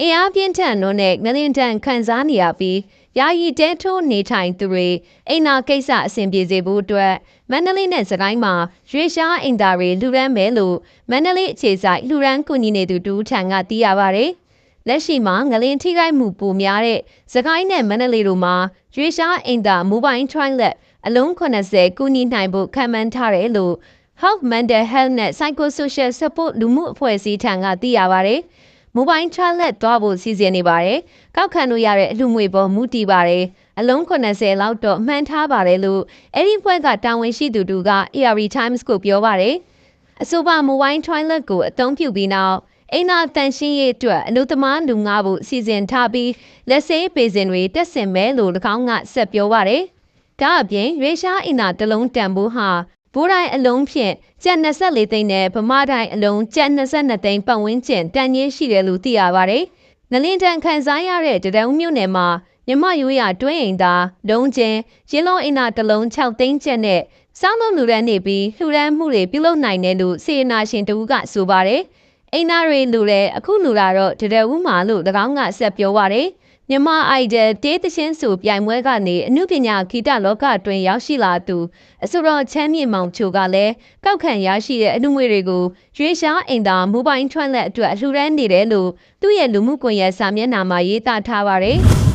အင်အားပြင်းထန်လွန်းတဲ့ငလင်တန်ခံစားနေရပြီးယာယီတဲထိုးနေထိုင်သူတွေအိမ်နာကိစ္စအဆင်ပြေစေဖို့အတွက်မန္တလေးနဲ့စကိုင်းမှာရွေရှားအိမ်သားတွေလူရမ်းမယ်လို့မန္တလေးအခြေဆိုင်လူရမ်းကူညီနေသူတူထံကသိရပါတယ်။လက်ရှိမှာငလင်ထိခိုက်မှုပိုများတဲ့စကိုင်းနဲ့မန္တလေးတို့မှာရွေရှားအိမ်သားမိုဘိုင်း toilet အလုံး80ကူညီနိုင်ဖို့ခံမှန်းထားတယ်လို့ Health Mental Health နဲ့ Psychosocial Support လူမှုအဖွဲ့အစည်းထံကသိရပါတယ်။ Mobile Toilet သွားဖို့စီစဉ်နေပါတယ်။ကောက်ခံလို့ရတဲ့အလူငွေပေါ်မူတည်ပါတယ်။အလုံး80လောက်တော့မှန်းထားပါတယ်လို့အဲ့ဒီဖွဲ့ကတာဝန်ရှိသူတူက ARD Times ကိုပြောပါတယ်။အဆိုပါ Mobile Toilet ကိုအသုံးပြုပြီးနောက်အိမ်နာတန်ရှင်းရေးအတွက်အလို့သမားလူငါဖို့စီစဉ်ထားပြီးလက်ဆေးပေစဉ်တွေတက်ဆင်မဲလို့၎င်းကဆက်ပြောပါတယ်။ဒါအပြင်ရွေရှားအိမ်နာတစ်လုံးတန်ဖိုးဟာ ဘိုးတိုင်းအလုံးဖြင့်ကျပ်24သိန်းနဲ့ဗမာတိုင်းအလုံးကျပ်22သိန်းပတ်ဝန်းကျင်တန်ကြီးရှိတယ်လို့သိရပါတယ်။နလင်တန်ခန်းစားရတဲ့တရုံမြို့နယ်မှာမြမရိုးရတွင်းအိမ်သာဒုံကျင်းရင်းလုံးအိမ်နာတစ်လုံး6သိန်းကျပ်နဲ့စောင်းလုံးလူရန်နေပြီးလှူဒန်းမှုတွေပြုလုပ်နိုင်တယ်လို့စေနာရှင်တူကဆိုပါတယ်။အိမ်နာတွေလူလဲအခုလူလာတော့တရုံမှာလို့၎င်းကဆက်ပြောပါတယ်။ မြန်မာအိုက်ဒယ်တေးသချင်းဆိုပြိုင်ပွဲကနေအမှုပညာဂီတလောကတွင်ရောက်ရှိလာသူအဆိုတော်ချမ်းမြေမောင်ချိုကလည်းကောက်ခံရရှိတဲ့အမှုငွေတွေကိုရွေးရှားအိမ်သာမိုဘိုင်းထွန်းလက်အတွက်အလှူဒန်းနေတယ်လို့သူ့ရဲ့လူမှုကွန်ရက်စာမျက်နှာမှာရေးသားထားပါတယ်။